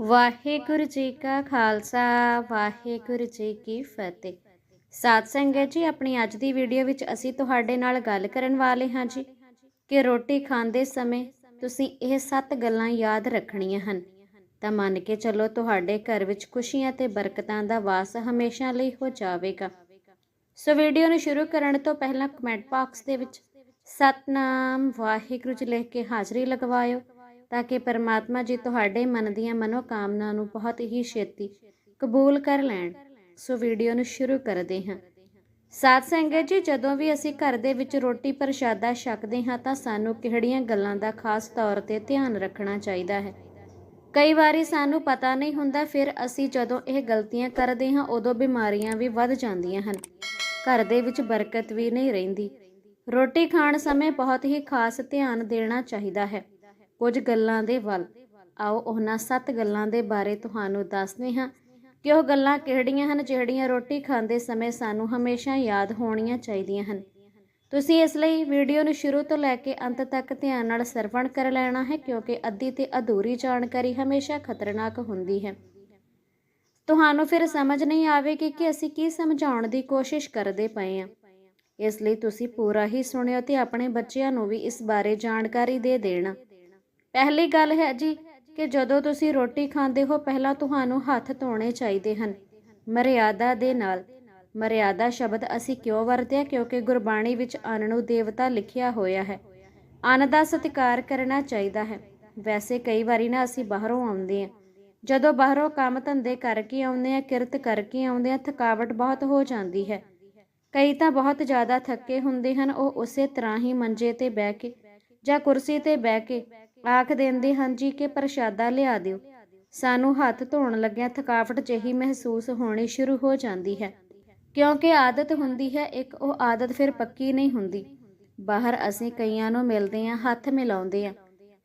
ਵਾਹਿਗੁਰੂ ਜੀ ਕਾ ਖਾਲਸਾ, ਵਾਹਿਗੁਰੂ ਜੀ ਕੀ ਫਤਿਹ। ਸਾਧ ਸੰਗਤ ਜੀ, ਆਪਣੀ ਅੱਜ ਦੀ ਵੀਡੀਓ ਵਿੱਚ ਅਸੀਂ ਤੁਹਾਡੇ ਨਾਲ ਗੱਲ ਕਰਨ ਵਾਲੇ ਹਾਂ ਜੀ ਕਿ ਰੋਟੀ ਖਾਂਦੇ ਸਮੇਂ ਤੁਸੀਂ ਇਹ ਸੱਤ ਗੱਲਾਂ ਯਾਦ ਰੱਖਣੀਆਂ ਹਨ। ਤਾਂ ਮੰਨ ਕੇ ਚੱਲੋ ਤੁਹਾਡੇ ਘਰ ਵਿੱਚ ਖੁਸ਼ੀਆਂ ਤੇ ਬਰਕਤਾਂ ਦਾ ਵਾਸ ਹਮੇਸ਼ਾ ਲਈ ਹੋ ਜਾਵੇਗਾ। ਸੋ ਵੀਡੀਓ ਨੂੰ ਸ਼ੁਰੂ ਕਰਨ ਤੋਂ ਪਹਿਲਾਂ ਕਮੈਂਟ ਬਾਕਸ ਦੇ ਵਿੱਚ ਸਤਨਾਮ ਵਾਹਿਗੁਰੂ ਜੀ ਲਿਖ ਕੇ ਹਾਜ਼ਰੀ ਲਗਵਾਇਓ। ਤਾਂ ਕਿ ਪਰਮਾਤਮਾ ਜੀ ਤੁਹਾਡੇ ਮਨ ਦੀਆਂ ਮਨੋਕਾਮਨਾ ਨੂੰ ਬਹੁਤ ਹੀ ਛੇਤੀ ਕਬੂਲ ਕਰ ਲੈਣ। ਸੋ ਵੀਡੀਓ ਨੂੰ ਸ਼ੁਰੂ ਕਰਦੇ ਹਾਂ। ਸਾਧ ਸੰਗਤ ਜੀ, ਜਦੋਂ ਵੀ ਅਸੀਂ ਘਰ ਦੇ ਵਿੱਚ ਰੋਟੀ ਪ੍ਰਸ਼ਾਦਾ ਛਕਦੇ ਹਾਂ, ਤਾਂ ਸਾਨੂੰ ਕਿਹੜੀਆਂ ਗੱਲਾਂ ਦਾ ਖਾਸ ਤੌਰ ਤੇ ਧਿਆਨ ਰੱਖਣਾ ਚਾਹੀਦਾ ਹੈ? ਕਈ ਵਾਰੀ ਸਾਨੂੰ ਪਤਾ ਨਹੀਂ ਹੁੰਦਾ, ਫਿਰ ਅਸੀਂ ਜਦੋਂ ਇਹ ਗਲਤੀਆਂ ਕਰਦੇ ਹਾਂ, ਉਦੋਂ ਬਿਮਾਰੀਆਂ ਵੀ ਵੱਧ ਜਾਂਦੀਆਂ ਹਨ। ਘਰ ਦੇ ਵਿੱਚ ਬਰਕਤ ਵੀ ਨਹੀਂ ਰਹਿੰਦੀ। ਰੋਟੀ ਖਾਣ ਸਮੇਂ ਬਹੁਤ ਹੀ ਖਾਸ ਧਿਆਨ ਦੇਣਾ ਚਾਹੀਦਾ ਹੈ। ਕੁਝ ਗੱਲਾਂ ਦੇ ਵੱਲ। ਆਓ ਉਹਨਾਂ ਸੱਤ ਗੱਲਾਂ ਦੇ ਬਾਰੇ ਤੁਹਾਨੂੰ ਦੱਸਦੇ ਹਾਂ। ਕਿ ਉਹ ਗੱਲਾਂ ਕਿਹੜੀਆਂ ਹਨ, ਜਿਹੜੀਆਂ ਰੋਟੀ ਖਾਂਦੇ ਸਮੇਂ ਸਾਨੂੰ ਹਮੇਸ਼ਾ ਯਾਦ ਹੋਣੀਆਂ ਚਾਹੀਦੀਆਂ ਹਨ? ਤੁਸੀਂ ਇਸ ਲਈ ਵੀਡੀਓ ਨੂੰ ਸ਼ੁਰੂ ਤੋਂ ਲੈ ਕੇ ਅੰਤ ਤੱਕ ਧਿਆਨ ਨਾਲ ਸਰਵਣ ਕਰ ਲੈਣਾ ਹੈ, ਕਿਉਂਕਿ ਅੱਧੀ ਤੇ ਅਧੂਰੀ ਜਾਣਕਾਰੀ ਹਮੇਸ਼ਾ ਖਤਰਨਾਕ ਹੁੰਦੀ ਹੈ। ਤੁਹਾਨੂੰ ਫਿਰ ਸਮਝ ਨਹੀਂ ਆਵੇਗੀ ਕਿ ਅਸੀਂ ਕੀ ਸਮਝਾਉਣ ਦੀ ਕੋਸ਼ਿਸ਼ ਕਰਦੇ ਪਏ ਹਾਂ। ਇਸ ਲਈ ਤੁਸੀਂ ਪੂਰਾ ਹੀ ਸੁਣਿਓ ਤੇ ਆਪਣੇ ਬੱਚਿਆਂ ਨੂੰ ਵੀ ਇਸ ਬਾਰੇ ਜਾਣਕਾਰੀ ਦੇ ਦੇਣਾ। ਪਹਿਲੀ ਗੱਲ ਹੈ ਜੀ ਕਿ ਜਦੋਂ ਤੁਸੀਂ ਰੋਟੀ ਖਾਂਦੇ ਹੋ, ਪਹਿਲਾਂ ਤੁਹਾਨੂੰ ਹੱਥ ਧੋਣੇ ਚਾਹੀਦੇ ਹਨ। ਮਰਿਆਦਾ ਦੇ ਨਾਲ। ਮਰਿਆਦਾ ਸ਼ਬਦ ਅਸੀਂ ਕਿਉਂ ਵਰਤਿਆ ਕਿਉਂਕਿ ਗੁਰਬਾਣੀ ਵਿੱਚ ਅੰਨ ਨੂੰ ਦੇਵਤਾ ਲਿਖਿਆ ਹੋਇਆ ਹੈ। ਅੰਨ ਦਾ ਸਤਿਕਾਰ ਕਰਨਾ ਚਾਹੀਦਾ ਹੈ। ਵੈਸੇ ਕਈ ਵਾਰੀ ਨਾ ਅਸੀਂ ਬਾਹਰੋਂ ਆਉਂਦੇ ਹਾਂ। ਜਦੋਂ ਬਾਹਰੋਂ ਕੰਮ ਧੰਦੇ ਕਰਕੇ ਆਉਂਦੇ ਆ ਕਿਰਤ ਕਰਕੇ ਆਉਂਦੇ ਆ ਥਕਾਵਟ ਬਹੁਤ ਹੋ ਜਾਂਦੀ ਹੈ। ਕਈ ਤਾਂ ਬਹੁਤ ਜ਼ਿਆਦਾ ਥੱਕੇ ਹੁੰਦੇ ਹਨ, ਉਹ ਉਸੇ ਤਰ੍ਹਾਂ ਹੀ ਮੰਜੇ ਤੇ ਬਹਿ ਕੇ ਜਾਂ ਕੁਰਸੀ ਤੇ ਬਹਿ ਕੇ ਆਖ ਦਿੰਦੇ ਹਨ ਜੀ ਕਿ ਪ੍ਰਸ਼ਾਦਾ ਲਿਆ ਦਿਓ। ਸਾਨੂੰ ਹੱਥ ਧੋਣ ਲੱਗਿਆਂ ਥਕਾਵਟ ਜਿਹੀ ਮਹਿਸੂਸ ਹੋਣੀ ਸ਼ੁਰੂ ਹੋ ਜਾਂਦੀ ਹੈ। ਕਿਉਂਕਿ ਆਦਤ ਹੁੰਦੀ ਹੈ, ਇੱਕ ਉਹ ਆਦਤ ਫਿਰ ਪੱਕੀ ਨਹੀਂ ਹੁੰਦੀ। ਬਾਹਰ ਅਸੀਂ ਕਈਆਂ ਨੂੰ ਮਿਲਦੇ ਹਾਂ, ਹੱਥ ਮਿਲਾਉਂਦੇ ਹਾਂ।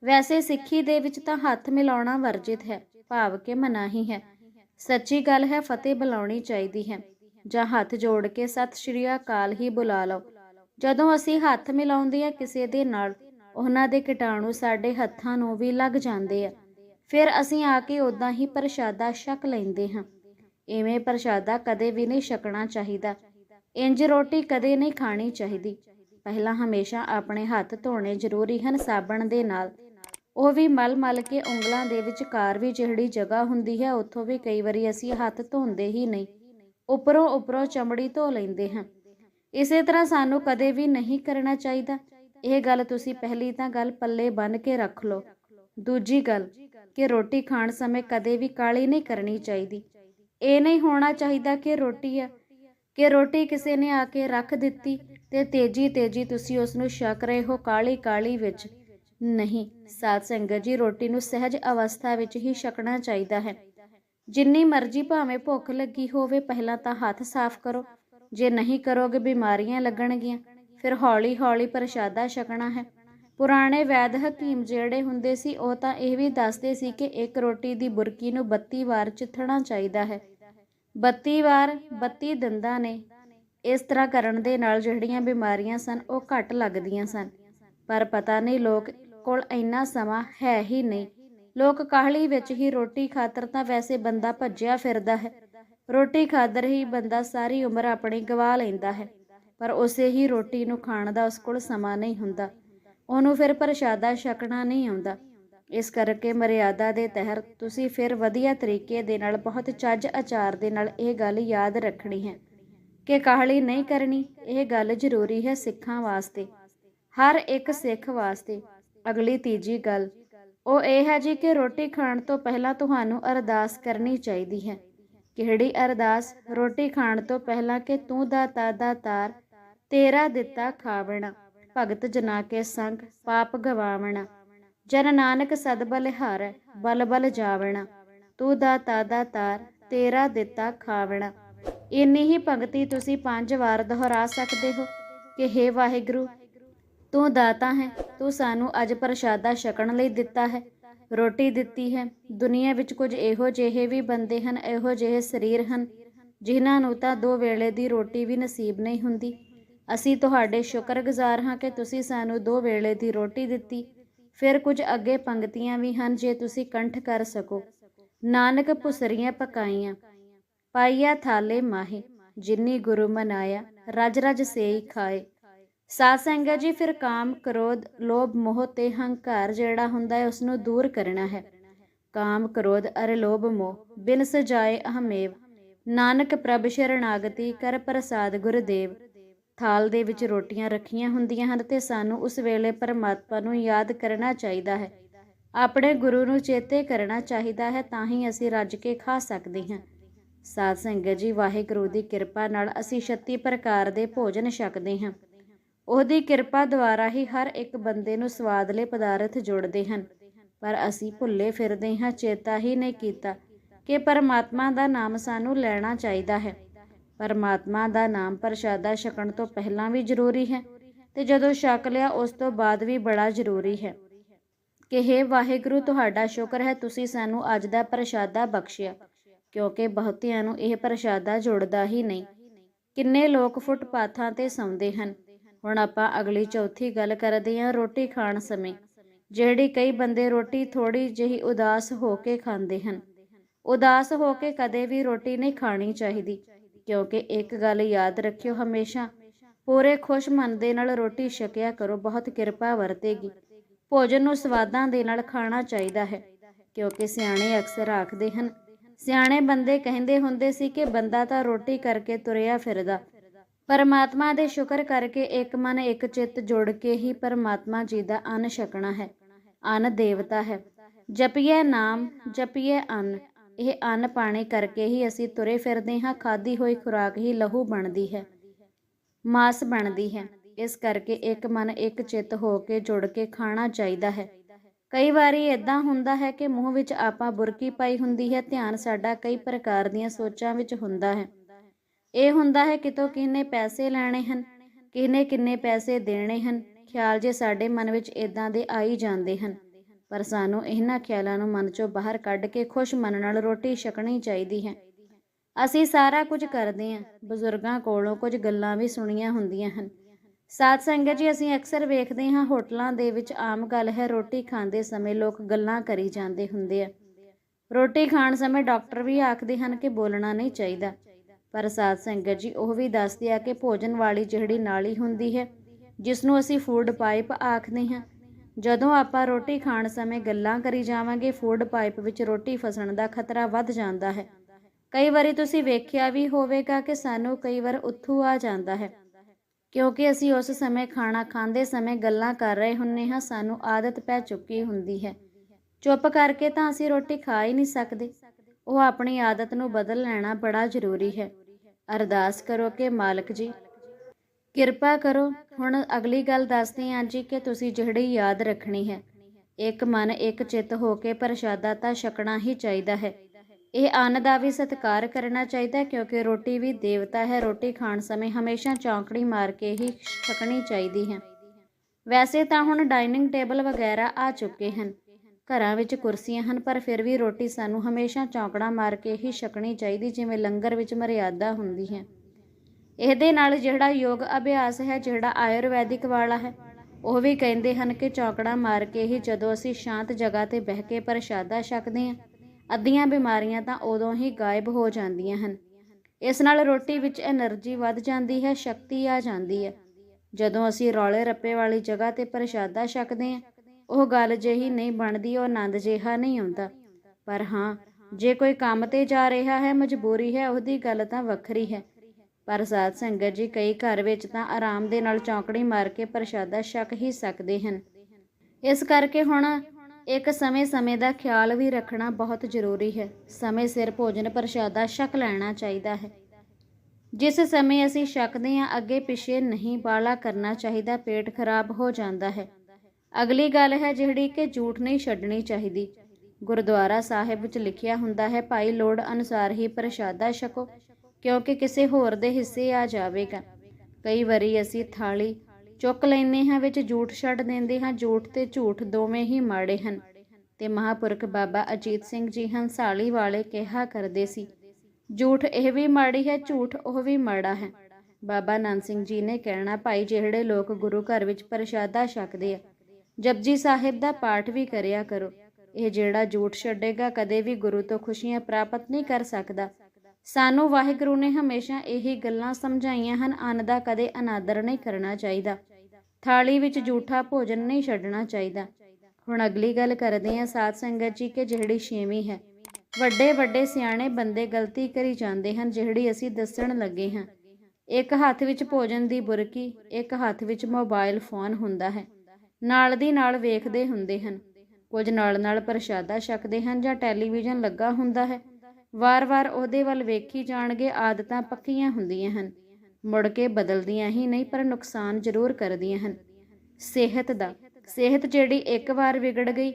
ਵੈਸੇ ਸਿੱਖੀ ਦੇ ਵਿੱਚ ਤਾਂ ਹੱਥ ਮਿਲਾਉਣਾ ਵਰਜਿਤ ਹੈ, ਭਾਵ ਕਿ ਮਨਾਹੀ ਹੈ। ਸੱਚੀ ਗੱਲ ਹੈ, ਫਤਿਹ ਬੁਲਾਉਣੀ ਚਾਹੀਦੀ ਹੈ। ਜਾਂ ਹੱਥ ਜੋੜ ਕੇ ਸਤਿ ਸ਼੍ਰੀ ਅਕਾਲ ਹੀ ਬੁਲਾ ਲਓ। ਜਦੋਂ ਅਸੀਂ ਹੱਥ ਮਿਲਾਉਂਦੇ ਹਾਂ ਕਿਸੇ ਦੇ ਨਾਲ ਉਹਨਾਂ ਦੇ ਕੀਟਾਣੂ ਸਾਡੇ ਹੱਥਾਂ ਨੂੰ ਵੀ ਲੱਗ ਜਾਂਦੇ ਆ। ਫਿਰ ਅਸੀਂ ਆ ਕੇ ਉਦਾਂ ਹੀ ਪ੍ਰਸ਼ਾਦਾ ਛਕ ਲੈਂਦੇ ਹਾਂ। ਐਵੇਂ ਪ੍ਰਸ਼ਾਦਾ ਕਦੇ ਵੀ ਨਹੀਂ ਛਕਣਾ ਚਾਹੀਦਾ। ਇੰਜ ਰੋਟੀ ਕਦੇ ਨਹੀਂ ਖਾਣੀ ਚਾਹੀਦੀ। ਪਹਿਲਾਂ ਹਮੇਸ਼ਾ ਆਪਣੇ ਹੱਥ ਧੋਣੇ ਜ਼ਰੂਰੀ ਹਨ ਸਾਬਣ ਦੇ ਨਾਲ। ਉਹ ਵੀ ਮਲ ਮਲ ਕੇ ਉਂਗਲਾਂ ਦੇ ਵਿਚਕਾਰ ਵੀ ਜਿਹੜੀ ਜਗ੍ਹਾ ਹੁੰਦੀ ਹੈ, ਉੱਥੋਂ ਵੀ ਕਈ ਵਾਰੀ ਅਸੀਂ ਹੱਥ ਧੋਂਦੇ ਹੀ ਨਹੀਂ। ਉੱਪਰੋਂ ਉੱਪਰੋਂ ਚਮੜੀ ਧੋ ਲੈਂਦੇ ਹਾਂ। ਇਸੇ ਤਰ੍ਹਾਂ ਸਾਨੂੰ ਕਦੇ ਵੀ ਨਹੀਂ ਕਰਨਾ ਚਾਹੀਦਾ। ਇਹ ਗੱਲ ਤੁਸੀਂ ਪਹਿਲੀ ਤਾਂ ਗੱਲ ਪੱਲੇ ਬੰਨ ਕੇ ਰੱਖ ਲਓ। ਦੂਜੀ ਗੱਲ ਕਿ ਰੋਟੀ ਖਾਣ ਸਮੇਂ ਕਦੇ ਵੀ ਕਾਲੀ ਨਹੀਂ ਕਰਨੀ ਚਾਹੀਦੀ। ਇਹ ਨਹੀਂ ਹੋਣਾ ਚਾਹੀਦਾ ਕਿ ਰੋਟੀ ਆ ਕਿ ਰੋਟੀ ਕਿਸੇ ਨੇ ਆ ਕੇ ਰੱਖ ਦਿੱਤੀ ਤੇ ਤੇਜੀ ਤੇਜੀ ਤੁਸੀਂ ਉਸ ਨੂੰ ਛਕ ਰਹੇ ਹੋ ਕਾਲੀ ਕਾਲੀ ਵਿੱਚ। ਨਹੀਂ, ਸਾਧ ਸੰਗਤ ਜੀ, ਰੋਟੀ ਨੂੰ ਸਹਿਜ ਅਵਸਥਾ ਵਿੱਚ ਹੀ ਛਕਣਾ ਚਾਹੀਦਾ ਹੈ। ਜਿੰਨੀ ਮਰਜ਼ੀ ਭਾਵੇਂ ਭੁੱਖ ਲੱਗੀ ਹੋਵੇ, ਪਹਿਲਾਂ ਤਾਂ ਹੱਥ ਸਾਫ਼ ਕਰੋ। ਜੇ ਨਹੀਂ ਕਰੋਗੇ, ਬਿਮਾਰੀਆਂ ਲੱਗਣਗੀਆਂ। ਫਿਰ ਹੌਲੀ-ਹੌਲੀ ਪ੍ਰਸ਼ਾਦਾ ਛਕਣਾ ਹੈ। ਪੁਰਾਣੇ ਵੈਦ ਹਕੀਮ ਜਿਹੜੇ ਹੁੰਦੇ ਸੀ, ਉਹ ਤਾਂ ਇਹ ਵੀ ਦੱਸਦੇ ਸੀ ਕਿ ਇੱਕ ਰੋਟੀ ਦੀ ਬੁਰਕੀ ਨੂੰ 32 ਵਾਰ ਚਿੱਥਣਾ ਚਾਹੀਦਾ ਹੈ। 32 ਵਾਰ 32 ਦੰਦਾਂ ਨੇ, ਇਸ ਤਰ੍ਹਾਂ ਕਰਨ ਦੇ ਨਾਲ ਜਿਹੜੀਆਂ ਬਿਮਾਰੀਆਂ ਸਨ, ਉਹ ਘਟ ਲੱਗਦੀਆਂ ਸਨ। ਪਰ ਪਤਾ ਨਹੀਂ ਲੋਕ ਕੋਲ ਇੰਨਾ ਸਮਾਂ ਹੈ ਹੀ ਨਹੀਂ। ਲੋਕ ਕਾਹਲੀ ਵਿੱਚ ਹੀ ਰੋਟੀ ਖਾਤਰ ਤਾਂ ਵੈਸੇ ਬੰਦਾ ਭੱਜਿਆ ਫਿਰਦਾ ਹੈ। ਰੋਟੀ ਖਾਦਰ ਹੀ ਬੰਦਾ ਸਾਰੀ ਉਮਰ ਆਪਣੀ ਗਵਾ ਲੈਂਦਾ ਹੈ। ਪਰ ਉਸੇ ਹੀ ਰੋਟੀ ਨੂੰ ਖਾਣ ਦਾ ਉਸ ਕੋਲ ਸਮਾਂ ਨਹੀਂ ਹੁੰਦਾ। ਉਹਨੂੰ ਫਿਰ ਪ੍ਰਸ਼ਾਦਾ ਛਕਣਾ ਨਹੀਂ ਆਉਂਦਾ। ਇਸ ਕਰਕੇ ਮਰਿਆਦਾ ਦੇ ਤਹਿਤ ਤੁਸੀਂ ਫਿਰ ਵਧੀਆ ਤਰੀਕੇ ਦੇ ਨਾਲ, ਬਹੁਤ ਚੱਜ ਆਚਾਰ ਦੇ ਨਾਲ ਇਹ ਗੱਲ ਯਾਦ ਰੱਖਣੀ ਹੈ ਕਿ ਕਾਹਲੀ ਨਹੀਂ ਕਰਨੀ, ਇਹ ਗੱਲ ਜ਼ਰੂਰੀ ਹੈ ਸਿੱਖਾਂ ਵਾਸਤੇ। ਹਰ ਇੱਕ ਸਿੱਖ ਵਾਸਤੇ। ਅਗਲੀ ਤੀਜੀ ਗੱਲ, ਉਹ ਇਹ ਹੈ ਜੀ ਕਿ ਰੋਟੀ ਖਾਣ ਤੋਂ ਪਹਿਲਾਂ ਤੁਹਾਨੂੰ ਅਰਦਾਸ ਕਰਨੀ ਚਾਹੀਦੀ ਹੈ। ਕਿਹੜੀ ਅਰਦਾਸ? ਰੋਟੀ ਖਾਣ ਤੋਂ ਪਹਿਲਾਂ ਕਿ ਤੂੰ ਦਾਤਾ ਦਾ ਤਾਰ ਤੇਰਾ ਦਿੱਤਾ ਖਾਵਣਾ, ਭਗਤ ਜਨਾ ਕੇ ਸੰਗ ਪਾਪ ਗਵਾਵਣਾ। ਜਨ ਨਾਨਕ ਸਦਬਲ ਹਾਰੈ, ਬਲ ਬਲ ਜਾਵਣਾ। ਤੂੰ ਦਾਤਾ ਦਾਤਾਰ ਤੇਰਾ ਦਿੱਤਾ ਖਾਵਣਾ। ਇੰਨੀ ਹੀ ਪੰਕਤੀ ਤੁਸੀਂ ਪੰਜ ਵਾਰ ਦੁਹਰਾ ਸਕਦੇ ਹੋ ਕਿ हे ਵਾਹਿਗੁਰੂ, ਤੂੰ ਦਾਤਾ ਹੈ, ਤੂੰ ਸਾਨੂੰ ਅੱਜ ਪ੍ਰਸ਼ਾਦਾ ਛਕਣ ਲਈ ਦਿੱਤਾ ਹੈ। ਰੋਟੀ ਦਿੱਤੀ ਹੈ, ਦੁਨੀਆ ਵਿੱਚ ਕੁਝ ਇਹੋ ਜਿਹੇ ਵੀ ਬੰਦੇ ਹਨ, ਇਹੋ ਜਿਹੇ ਸਰੀਰ ਹਨ, ਜਿਨ੍ਹਾਂ ਨੂੰ ਤਾਂ ਦੋ ਵੇਲੇ ਦੀ ਰੋਟੀ ਵੀ ਨਸੀਬ ਨਹੀਂ ਹੁੰਦੀ। ਅਸੀਂ ਤੁਹਾਡੇ ਸ਼ੁਕਰਗੁਜ਼ਾਰ ਹਾਂ ਕਿ ਤੁਸੀਂ ਸਾਨੂੰ ਦੋ ਵੇਲੇ ਦੀ ਰੋਟੀ ਦਿੱਤੀ। ਫਿਰ ਕੁਝ ਅੱਗੇ ਪੰਕਤੀਆਂ ਵੀ ਹਨ ਜੇ ਤੁਸੀਂ ਕੰਠ ਕਰ ਸਕੋ। ਨਾਨਕ ਪੁਸਰੀਆਂ ਪਕਾਈਆਂ। ਪਾਈਆ ਥਾਲੇ ਮਾਹੇ, ਜਿਨੀ ਗੁਰੂ ਮਨਾਇਆ, ਰਜ ਰਜ ਸੇਈ ਖਾਏ। ਸਾਧ ਸੰਗਤ ਜੀ, ਫਿਰ ਕਾਮ ਕ੍ਰੋਧ, ਲੋਭ, ਮੋਹ ਤੇ ਹੰਕਾਰ ਜਿਹੜਾ ਹੁੰਦਾ ਹੈ ਉਸ ਨੂੰ ਦੂਰ ਕਰਨਾ ਹੈ। ਕਾਮ ਕ੍ਰੋਧ ਅਰ ਲੋਭ ਮੋਹ ਬਿਨ ਸਜਾਏ ਅਹਮੇਵ। ਨਾਨਕ ਪ੍ਰਭ ਸ਼ਰਨਾਗਤੀ ਕਰ ਪ੍ਰਸਾਦ ਗੁਰਦੇਵ। ਥਾਲ ਦੇ ਵਿੱਚ ਰੋਟੀਆਂ ਰੱਖੀਆਂ ਹੁੰਦੀਆਂ ਹਨ ਤੇ ਸਾਨੂੰ ਉਸ ਵੇਲੇ ਪਰਮਾਤਮਾ ਨੂੰ ਯਾਦ ਕਰਨਾ ਚਾਹੀਦਾ ਹੈ। ਆਪਣੇ ਗੁਰੂ ਨੂੰ ਚੇਤੇ ਕਰਨਾ ਚਾਹੀਦਾ ਹੈ ਤਾਂ ਹੀ ਅਸੀਂ ਰੱਜ ਕੇ ਖਾ ਸਕਦੇ ਹਾਂ। ਸਾਧ ਸੰਗਤ ਜੀ, ਵਾਹਿਗੁਰੂ ਦੀ ਕਿਰਪਾ ਨਾਲ ਅਸੀਂ 36 ਪ੍ਰਕਾਰ ਦੇ ਭੋਜਨ ਛਕਦੇ ਹਾਂ। ਉਹਦੀ ਕਿਰਪਾ ਦੁਆਰਾ ਹੀ ਹਰ ਇੱਕ ਬੰਦੇ ਨੂੰ ਸਵਾਦਲੇ ਪਦਾਰਥ ਜੁੜਦੇ ਹਨ। ਪਰ ਅਸੀਂ ਭੁੱਲੇ ਫਿਰਦੇ ਹਾਂ, ਚੇਤਾ ਹੀ ਨਹੀਂ ਕੀਤਾ ਕਿ ਪਰਮਾਤਮਾ ਦਾ ਨਾਮ ਸਾਨੂੰ ਲੈਣਾ ਚਾਹੀਦਾ ਹੈ। ਪਰਮਾਤਮਾ ਦਾ ਨਾਮ ਪ੍ਰਸ਼ਾਦਾ ਛਕਣ ਤੋਂ ਪਹਿਲਾਂ ਵੀ ਜ਼ਰੂਰੀ ਹੈ ਤੇ ਜਦੋਂ ਛਕ ਲਿਆ, ਉਸ ਤੋਂ ਬਾਅਦ ਵੀ ਬੜਾ ਜ਼ਰੂਰੀ ਹੈ। ਕਿ ਹੇ ਵਾਹਿਗੁਰੂ, ਤੁਹਾਡਾ ਸ਼ੁਕਰ ਹੈ ਤੁਸੀਂ ਸਾਨੂੰ ਅੱਜ ਦਾ ਪ੍ਰਸ਼ਾਦਾ ਬਖਸ਼ਿਆ, ਕਿਉਂਕਿ ਬਹੁਤਿਆਂ ਨੂੰ ਇਹ ਪ੍ਰਸ਼ਾਦਾ ਜੁੜਦਾ ਹੀ ਨਹੀਂ। ਕਿੰਨੇ ਲੋਕ ਫੁੱਟਪਾਥਾਂ ਤੇ ਸੌਂਦੇ ਹਨ। ਹੁਣ ਆਪਾਂ ਅਗਲੀ ਚੌਥੀ ਗੱਲ ਕਰਦੇ ਹਾਂ, ਰੋਟੀ ਖਾਣ ਸਮੇਂ, ਜਿਹੜੀ ਕਈ ਬੰਦੇ ਰੋਟੀ ਥੋੜੀ ਜਿਹੀ ਉਦਾਸ ਹੋ ਕੇ ਖਾਂਦੇ ਹਨ। ਉਦਾਸ ਹੋ ਕੇ ਕਦੇ ਵੀ ਰੋਟੀ ਨਹੀਂ ਖਾਣੀ ਚਾਹੀਦੀ। ਕਿਉਂਕਿ ਇੱਕ ਗੱਲ ਯਾਦ ਰੱਖਿਓ ਹਮੇਸ਼ਾ, ਪੂਰੇ ਖੁਸ਼ ਮਨ ਦੇ ਨਾਲ ਰੋਟੀ ਛਕਿਆ ਕਰੋ, ਬਹੁਤ ਕਿਰਪਾ ਵਰਤੇਗੀ। ਭੋਜਨ ਨੂੰ ਸਵਾਦਾਂ ਦੇ ਨਾਲ ਖਾਣਾ ਚਾਹੀਦਾ ਹੈ, ਕਿਉਂਕਿ ਸਿਆਣੇ ਅਕਸਰ ਆਖਦੇ ਹਨ, ਸਿਆਣੇ ਬੰਦੇ ਕਹਿੰਦੇ ਹੁੰਦੇ ਸੀ ਕਿ ਬੰਦਾ ਤਾਂ ਰੋਟੀ ਕਰਕੇ ਤੁਰਿਆ ਫਿਰਦਾ। ਪਰਮਾਤਮਾ ਦੇ ਸ਼ੁਕਰ ਕਰਕੇ ਇੱਕ ਮਨ ਇੱਕ ਚਿੱਤ ਜੁੜ ਕੇ ਹੀ ਪਰਮਾਤਮਾ ਜੀ ਦਾ ਅੰਨ ਛਕਣਾ ਹੈ, ਅੰਨ ਦੇਵਤਾ ਹੈ। ਜਪੀਏ ਨਾਮ, ਜਪੀਏ ਅੰਨ। ਇਹ ਅੰਨ ਪਾਣੀ ਕਰਕੇ ਹੀ ਅਸੀਂ ਤੁਰੇ ਫਿਰਦੇ ਹਾਂ ਖਾਦੀ ਹੋਈ ਖੁਰਾਕ ਹੀ ਲਹੂ ਬਣਦੀ ਹੈ, ਮਾਸ ਬਣਦੀ ਹੈ। ਇਸ ਕਰਕੇ ਇੱਕ ਮਨ ਇੱਕ ਚਿੱਤ ਹੋ ਕੇ ਜੁੜ ਕੇ ਖਾਣਾ ਚਾਹੀਦਾ ਹੈ। ਕਈ ਵਾਰੀ ਇਦਾਂ ਹੁੰਦਾ ਹੈ ਕਿ ਮੂੰਹ ਵਿੱਚ ਆਪਾਂ ਬੁਰਕੀ ਪਾਈ ਹੁੰਦੀ ਹੈ, ਧਿਆਨ ਸਾਡਾ ਕਈ ਪ੍ਰਕਾਰ ਦੀਆਂ ਸੋਚਾਂ ਵਿੱਚ ਹੁੰਦਾ ਹੈ। ਇਹ ਹੁੰਦਾ ਹੈ ਕਿਤੋਂ ਕਿਹਨੇ ਪੈਸੇ ਲੈਣੇ ਹਨ ਕਿਹਨੇ ਕਿੰਨੇ ਪੈਸੇ ਦੇਣੇ ਹਨ। ਖਿਆਲ ਜੇ ਸਾਡੇ ਮਨ ਵਿੱਚ ਇਦਾਂ ਦੇ ਆਈ ਜਾਂਦੇ ਹਨ ਪਰ ਸਾਨੂੰ ਇਹਨਾਂ ਖਿਆਲਾਂ ਨੂੰ ਮਨ ਚੋਂ ਬਾਹਰ ਕੱਢ ਕੇ ਖੁਸ਼ ਮਨ ਨਾਲ ਰੋਟੀ ਛਕਣੀ ਚਾਹੀਦੀ ਹੈ। ਅਸੀਂ ਸਾਰਾ ਕੁਝ ਕਰਦੇ ਹਾਂ। ਬਜ਼ੁਰਗਾਂ ਕੋਲੋਂ ਕੁਝ ਗੱਲਾਂ ਵੀ ਸੁਣੀਆਂ ਹੁੰਦੀਆਂ ਹਨ। ਸਾਧ ਸੰਗਤ ਜੀ, ਅਸੀਂ ਅਕਸਰ ਵੇਖਦੇ ਹਾਂ ਹੋਟਲਾਂ ਦੇ ਵਿੱਚ ਆਮ ਗੱਲ ਹੈ, ਰੋਟੀ ਖਾਂਦੇ ਸਮੇਂ ਲੋਕ ਗੱਲਾਂ ਕਰੀ ਜਾਂਦੇ ਹੁੰਦੇ ਆ। ਰੋਟੀ ਖਾਣ ਸਮੇਂ ਡਾਕਟਰ ਵੀ ਆਖਦੇ ਹਨ ਕਿ ਬੋਲਣਾ ਨਹੀਂ ਚਾਹੀਦਾ। ਪਰ ਸਾਧ ਸੰਗਤ ਜੀ, ਉਹ ਵੀ ਦੱਸਦੇ ਆ ਕਿ ਭੋਜਨ ਵਾਲੀ ਜਿਹੜੀ ਨਾਲੀ ਹੁੰਦੀ ਹੈ ਜਿਸ ਨੂੰ ਅਸੀਂ ਫੂਡ ਪਾਈਪ ਆਖਦੇ ਹਾਂ ਜਦੋਂ ਆਪਾਂ ਰੋਟੀ ਖਾਣ ਸਮੇਂ ਗੱਲਾਂ ਕਰੀ ਜਾਵਾਂਗੇ, ਫੂਡ ਪਾਈਪ ਵਿੱਚ ਰੋਟੀ ਫਸਣ ਦਾ ਖਤਰਾ ਵੱਧ ਜਾਂਦਾ ਹੈ। ਕਈ ਵਾਰੀ ਤੁਸੀਂ ਵੇਖਿਆ ਵੀ ਹੋਵੇਗਾ ਕਿ ਸਾਨੂੰ ਕਈ ਵਾਰ ਉੱਥੂ ਆ ਜਾਂਦਾ ਹੈ। ਕਿਉਂਕਿ ਅਸੀਂ ਉਸ ਸਮੇਂ ਖਾਣਾ ਖਾਂਦੇ ਸਮੇਂ ਗੱਲਾਂ ਕਰ ਰਹੇ ਹੁੰਨੇ ਹਾਂ, ਸਾਨੂੰ ਆਦਤ ਪੈ ਚੁੱਕੀ ਹੁੰਦੀ ਹੈ। ਚੁੱਪ ਕਰਕੇ ਤਾਂ ਅਸੀਂ ਰੋਟੀ ਖਾ ਹੀ ਨਹੀਂ ਸਕਦੇ। ਉਹ ਆਪਣੀ ਆਦਤ ਨੂੰ ਬਦਲ ਲੈਣਾ ਬੜਾ ਜ਼ਰੂਰੀ ਹੈ। ਅਰਦਾਸ ਕਰੋ ਕਿ ਮਾਲਕ ਜੀ ਕਿਰਪਾ ਕਰੋ, ਹੁਣ ਅਗਲੀ ਗੱਲ ਦੱਸਦੇ ਹਾਂ ਜੀ ਕਿ ਤੁਸੀਂ ਜਿਹੜੀ ਯਾਦ ਰੱਖਣੀ ਹੈ। ਇੱਕ ਮਨ, ਇੱਕ ਚਿੱਤ ਹੋ ਕੇ ਪ੍ਰਸ਼ਾਦਾ ਤਾਂ ਛਕਣਾ ਹੀ ਚਾਹੀਦਾ ਹੈ। ਇਹ ਅੰਨ ਦਾ ਵੀ ਸਤਿਕਾਰ ਕਰਨਾ ਚਾਹੀਦਾ ਹੈ, ਕਿਉਂਕਿ ਰੋਟੀ ਵੀ ਦੇਵਤਾ ਹੈ। ਰੋਟੀ ਖਾਣ ਸਮੇਂ ਹਮੇਸ਼ਾ ਚੌਂਕੜੀ ਮਾਰ ਕੇ ਹੀ ਛਕਣੀ ਚਾਹੀਦੀ ਹੈ। ਵੈਸੇ ਤਾਂ ਹੁਣ ਡਾਈਨਿੰਗ ਟੇਬਲ ਵਗੈਰਾ ਆ ਚੁੱਕੇ ਹਨ। ਘਰਾਂ ਵਿੱਚ ਕੁਰਸੀਆਂ ਹਨ, ਪਰ ਫਿਰ ਵੀ ਰੋਟੀ ਸਾਨੂੰ ਹਮੇਸ਼ਾ ਚੌਂਕੜਾ ਮਾਰ ਕੇ ਹੀ ਛਕਣੀ ਚਾਹੀਦੀ, ਜਿਵੇਂ ਲੰਗਰ ਵਿੱਚ ਮਰਿਆਦਾ ਹੁੰਦੀ ਹੈ। ਇਹਦੇ ਨਾਲ ਜਿਹੜਾ ਯੋਗ ਅਭਿਆਸ ਹੈ, ਜਿਹੜਾ ਆਯੁਰਵੈਦਿਕ ਵਾਲਾ ਹੈ, ਉਹ ਵੀ ਕਹਿੰਦੇ ਹਨ ਕਿ ਚੌਕੜਾ ਮਾਰ ਕੇ ਹੀ ਜਦੋਂ ਅਸੀਂ ਸ਼ਾਂਤ ਜਗ੍ਹਾ ਤੇ ਬਹਿ ਕੇ ਪ੍ਰਸ਼ਾਦਾ ਛਕਦੇ ਹਾਂ, ਅੱਧੀਆਂ ਬਿਮਾਰੀਆਂ ਤਾਂ ਉਦੋਂ ਹੀ ਗਾਇਬ ਹੋ ਜਾਂਦੀਆਂ ਹਨ। ਇਸ ਨਾਲ ਰੋਟੀ ਵਿੱਚ એનર્ਜੀ ਵੱਧ ਜਾਂਦੀ ਹੈ, ਸ਼ਕਤੀ ਆ ਜਾਂਦੀ ਹੈ। ਜਦੋਂ ਅਸੀਂ ਰੌਲੇ ਰੱਪੇ ਵਾਲੀ ਜਗ੍ਹਾ ਤੇ ਪ੍ਰਸ਼ਾਦਾ ਛਕਦੇ ਹਾਂ, ਉਹ ਗੱਲ ਜਿਹੀ ਨਹੀਂ ਬਣਦੀ, ਉਹ ਆਨੰਦ ਜਿਹਾ ਨਹੀਂ ਆਉਂਦਾ। ਪਰ ਹਾਂ, ਜੇ ਕੋਈ ਕੰਮ ਤੇ ਜਾ ਰਿਹਾ ਹੈ, ਮਜਬੂਰੀ ਹੈ, ਉਹਦੀ ਗੱਲ ਤਾਂ ਵੱਖਰੀ ਹੈ। ਪ੍ਰਸਾਦ ਸਾਧ ਸੰਗਤ ਜੀ, ਕਈ ਘਰ ਵਿੱਚ ਤਾਂ ਆਰਾਮ ਦੇ ਨਾਲ ਚੌਂਕੜੀ ਮਾਰ ਕੇ ਪ੍ਰਸ਼ਾਦਾ ਛਕ ਹੀ ਸਕਦੇ ਹਨ। ਇਸ ਕਰਕੇ ਹੁਣ ਇੱਕ ਸਮੇਂ-ਸਮੇਂ ਦਾ ਖਿਆਲ ਵੀ ਰੱਖਣਾ ਬਹੁਤ ਜ਼ਰੂਰੀ ਹੈ। ਸਮੇਂ ਸਿਰ ਭੋਜਨ ਪ੍ਰਸ਼ਾਦਾ ਛਕ ਲੈਣਾ ਚਾਹੀਦਾ ਹੈ। ਜਿਸ ਸਮੇਂ ਅਸੀਂ ਛਕਦੇ ਹਾਂ, ਅੱਗੇ ਪਿੱਛੇ ਨਹੀਂ ਬਾਲਾ ਕਰਨਾ ਚਾਹੀਦਾ, ਪੇਟ ਖਰਾਬ ਹੋ ਜਾਂਦਾ ਹੈ। ਅਗਲੀ ਗੱਲ ਹੈ ਜਿਹੜੀ ਕਿ ਝੂਠ ਨਹੀਂ ਛੱਡਣੀ ਚਾਹੀਦੀ। ਗੁਰਦੁਆਰਾ ਸਾਹਿਬ ਵਿੱਚ ਲਿਖਿਆ ਹੁੰਦਾ ਹੈ, ਭਾਈ ਲੋੜ ਅਨੁਸਾਰ ਹੀ ਪ੍ਰਸ਼ਾਦਾ ਛਕੋ। ਕਿਉਂਕਿ ਕਿਸੇ ਹੋਰ ਦੇ ਹਿੱਸੇ ਆ ਜਾਵੇਗਾ। ਕਈ ਵਾਰੀ ਅਸੀਂ ਥਾਲੀ ਚੁੱਕ ਲੈਨੇ ਹਾਂ, ਵਿੱਚ ਝੂਠ ਛੱਡ ਦਿੰਦੇ ਹਾਂ। ਝੂਠ ਤੇ ਝੂਠ ਦੋਵੇਂ ਹੀ ਮਾੜੇ ਹਨ। ਤੇ ਮਹਾਪੁਰਖ ਬਾਬਾ ਅਜੀਤ ਸਿੰਘ ਜੀ ਹੰਸਾਲੀ ਵਾਲੇ ਕਿਹਾ ਕਰਦੇ ਸੀ ਝੂਠ ਇਹ ਵੀ ਮਾੜੀ ਹੈ, ਝੂਠ ਉਹ ਵੀ ਮਾੜਾ ਹੈ। ਬਾਬਾ ਨਾਨਕ ਸਿੰਘ ਜੀ ਨੇ ਕਹਿਣਾ, ਭਾਈ, ਜਿਹੜੇ ਲੋਕ ਗੁਰੂ ਘਰ ਵਿੱਚ ਪ੍ਰਸ਼ਾਦਾ ਛਕਦੇ ਆ, ਜਪਜੀ ਸਾਹਿਬ ਦਾ ਪਾਠ ਵੀ ਕਰਿਆ ਕਰੋ। ਇਹ ਜਿਹੜਾ ਝੂਠ ਛੱਡੇਗਾ, ਕਦੇ ਵੀ ਗੁਰੂ ਤੋਂ ਖੁਸ਼ੀਆਂ ਪ੍ਰਾਪਤ ਨਹੀਂ ਕਰ ਸਕਦਾ। ਸਾਨੂੰ ਵਾਹਿਗੁਰੂ ਨੇ ਹਮੇਸ਼ਾ ਇਹੀ ਗੱਲਾਂ ਸਮਝਾਈਆਂ ਹਨ, ਅੰਨ ਦਾ ਕਦੇ ਅਨਾਦਰ ਨਹੀਂ ਕਰਨਾ ਚਾਹੀਦਾ। ਥਾਲੀ ਵਿੱਚ ਝੂਠਾ ਭੋਜਨ ਨਹੀਂ ਛੱਡਣਾ ਚਾਹੀਦਾ। ਹੁਣ ਅਗਲੀ ਗੱਲ ਕਰਦੇ ਹਾਂ ਸਾਧ ਸੰਗਤ ਜੀ ਕਿ ਜਿਹੜੀ ਛੇਵੀਂ ਹੈ। ਵੱਡੇ ਵੱਡੇ ਸਿਆਣੇ ਬੰਦੇ ਗਲਤੀ ਕਰੀ ਜਾਂਦੇ ਹਨ, ਜਿਹੜੀ ਅਸੀਂ ਦੱਸਣ ਲੱਗੇ ਹਾਂ। ਇੱਕ ਹੱਥ ਵਿੱਚ ਭੋਜਨ ਦੀ ਬੁਰਕੀ, ਇੱਕ ਹੱਥ ਵਿੱਚ ਮੋਬਾਈਲ ਫੋਨ ਹੁੰਦਾ ਹੈ। ਨਾਲ ਦੀ ਨਾਲ ਵੇਖਦੇ ਹੁੰਦੇ ਹਨ। ਕੁਝ ਨਾਲ ਨਾਲ ਪ੍ਰਸ਼ਾਦਾ ਛਕਦੇ ਹਨ ਜਾਂ ਟੈਲੀਵਿਜ਼ਨ ਲੱਗਾ ਹੁੰਦਾ ਹੈ। ਵਾਰ-ਵਾਰ ਉਹਦੇ ਵੱਲ ਵੇਖੀ ਜਾਣਗੇ, ਆਦਤਾਂ ਪੱਕੀਆਂ ਹੁੰਦੀਆਂ ਹਨ। ਮੁੜ ਕੇ ਬਦਲਦੀਆਂ ਹੀ ਨਹੀਂ, ਪਰ ਨੁਕਸਾਨ ਜ਼ਰੂਰ ਕਰਦੀਆਂ ਹਨ। ਸਿਹਤ ਦਾ, ਸਿਹਤ ਜਿਹੜੀ ਇੱਕ ਵਾਰ ਵਿਗੜ ਗਈ।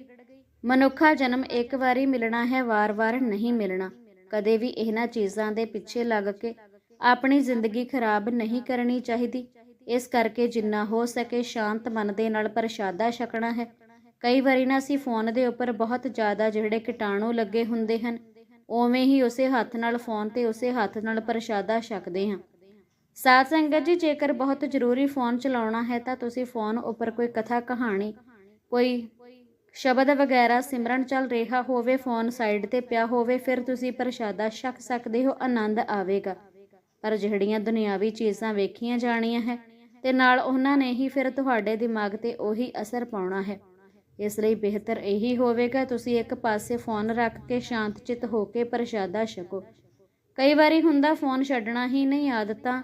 ਮਨੁੱਖਾ ਜਨਮ ਇੱਕ ਵਾਰੀ ਮਿਲਣਾ ਹੈ, ਵਾਰ-ਵਾਰ ਨਹੀਂ ਮਿਲਣਾ। ਕਦੇ ਵੀ ਇਹਨਾਂ ਚੀਜ਼ਾਂ ਦੇ ਪਿੱਛੇ ਲੱਗ ਕੇ ਆਪਣੀ ਜ਼ਿੰਦਗੀ ਖਰਾਬ ਨਹੀਂ ਕਰਨੀ ਚਾਹੀਦੀ। ਇਸ ਕਰਕੇ ਜਿੰਨਾ ਹੋ ਸਕੇ ਸ਼ਾਂਤ ਮਨ ਦੇ ਨਾਲ ਪ੍ਰਸ਼ਾਦਾ ਛਕਣਾ ਹੈ। ਕਈ ਵਾਰੀ ਨਾ ਅਸੀਂ ਫੋਨ ਦੇ ਉੱਪਰ ਬਹੁਤ ਜ਼ਿਆਦਾ ਜਿਹੜੇ ਕੀਟਾਣੂ ਲੱਗੇ ਹੁੰਦੇ ਹਨ। ਉਵੇਂ ਹੀ ਉਸੇ ਹੱਥ ਨਾਲ ਫੋਨ ਤੇ ਉਸੇ ਹੱਥ ਨਾਲ ਪ੍ਰਸ਼ਾਦਾ ਛਕਦੇ ਹਾਂ। ਸਾਧ ਸੰਗਤ ਜੀ, ਜੇਕਰ ਬਹੁਤ ਜ਼ਰੂਰੀ ਫੋਨ ਚਲਾਉਣਾ ਹੈ ਤਾਂ ਤੁਸੀਂ ਫੋਨ ਉੱਪਰ ਕੋਈ ਕਥਾ, ਕਹਾਣੀ, ਕੋਈ ਸ਼ਬਦ ਵਗੈਰਾ ਸਿਮਰਨ ਚੱਲ ਰਿਹਾ ਹੋਵੇ, ਫੋਨ ਸਾਈਡ ਤੇ ਪਿਆ ਹੋਵੇ, ਫਿਰ ਤੁਸੀਂ ਪ੍ਰਸ਼ਾਦਾ ਛਕ ਸਕਦੇ ਹੋ, ਆਨੰਦ ਆਵੇਗਾ। ਪਰ ਜਿਹੜੀਆਂ ਦੁਨਿਆਵੀ ਚੀਜ਼ਾਂ ਵੇਖੀਆਂ ਜਾਣੀਆਂ ਹੈ ਤੇ ਨਾਲ ਉਹਨਾਂ ਨੇ ਹੀ ਫਿਰ ਤੁਹਾਡੇ ਦਿਮਾਗ ਤੇ ਉਹੀ ਅਸਰ ਪਾਉਣਾ ਹੈ। ਇਸ ਲਈ ਬਿਹਤਰ ਇਹੀ ਹੋਵੇਗਾ, ਤੁਸੀਂ ਇੱਕ ਪਾਸੇ ਫੋਨ ਰੱਖ ਕੇ ਸ਼ਾਂਤ ਚਿਤ ਹੋ ਕੇ ਪ੍ਰਸ਼ਾਦਾ ਛਕੋ। ਕਈ ਵਾਰੀ ਹੁੰਦਾ ਫੋਨ ਛੱਡਣਾ ਹੀ ਨਹੀਂ, ਆਦਤਾਂ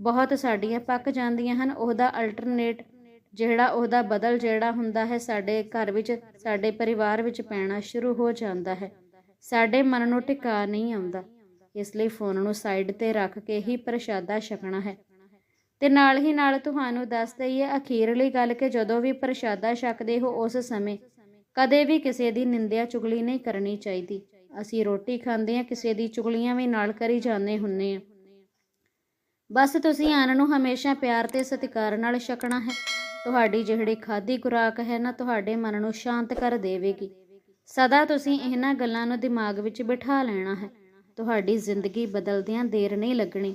ਬਹੁਤ ਸਾਡੀਆਂ ਪੱਕ ਜਾਂਦੀਆਂ ਹਨ। ਉਹਦਾ ਅਲਟਰਨੇਟ ਜਿਹੜਾ, ਉਹਦਾ ਬਦਲ ਜਿਹੜਾ ਹੁੰਦਾ ਹੈ, ਸਾਡੇ ਘਰ ਵਿੱਚ, ਸਾਡੇ ਪਰਿਵਾਰ ਵਿੱਚ ਪੈਣਾ ਸ਼ੁਰੂ ਹੋ ਜਾਂਦਾ ਹੈ। ਸਾਡੇ ਮਨ ਨੂੰ ਟਿਕਾ ਨਹੀਂ ਆਉਂਦਾ। ਇਸ ਲਈ ਫੋਨ ਨੂੰ ਸਾਈਡ ਤੇ ਰੱਖ ਕੇ ਹੀ ਪ੍ਰਸ਼ਾਦਾ ਛਕਣਾ ਹੈ। ਤੇ ਨਾਲ ਹੀ ਨਾਲ ਤੁਹਾਨੂੰ ਦੱਸ ਦਈਏ ਅਖੀਰਲੀ ਗੱਲ ਕਿ ਜਦੋਂ ਵੀ ਪ੍ਰਸ਼ਾਦਾ ਛਕਦੇ ਹੋ ਉਸ ਸਮੇਂ ਕਦੇ ਵੀ ਕਿਸੇ ਦੀ ਨਿੰਦਿਆ ਚੁਗਲੀ ਨਹੀਂ ਕਰਨੀ ਚਾਹੀਦੀ। ਅਸੀਂ ਰੋਟੀ ਖਾਂਦੇ ਹਾਂ, ਕਿਸੇ ਦੀ ਚੁਗਲੀਆਂ ਵੀ ਨਾਲ ਕਰੀ ਜਾਂਦੇ ਹੁੰਨੇ ਆ ਬਸ ਤੁਸੀਂ ਅੰਨ ਨੂੰ ਹਮੇਸ਼ਾ ਪਿਆਰ ਤੇ ਸਤਿਕਾਰ ਨਾਲ ਛਕਣਾ ਹੈ। ਤੁਹਾਡੀ ਜਿਹੜੀ ਖਾਦੀ ਖੁਰਾਕ ਹੈ ਨਾ, ਤੁਹਾਡੇ ਮਨ ਨੂੰ ਸ਼ਾਂਤ ਕਰ ਦੇਵੇਗੀ। ਸਦਾ ਤੁਸੀਂ ਇਹਨਾਂ ਗੱਲਾਂ ਨੂੰ ਦਿਮਾਗ ਵਿੱਚ ਬਿਠਾ ਲੈਣਾ ਹੈ। ਤੁਹਾਡੀ ਜ਼ਿੰਦਗੀ ਬਦਲਦਿਆਂ ਦੇਰ ਨਹੀਂ ਲੱਗਣੀ।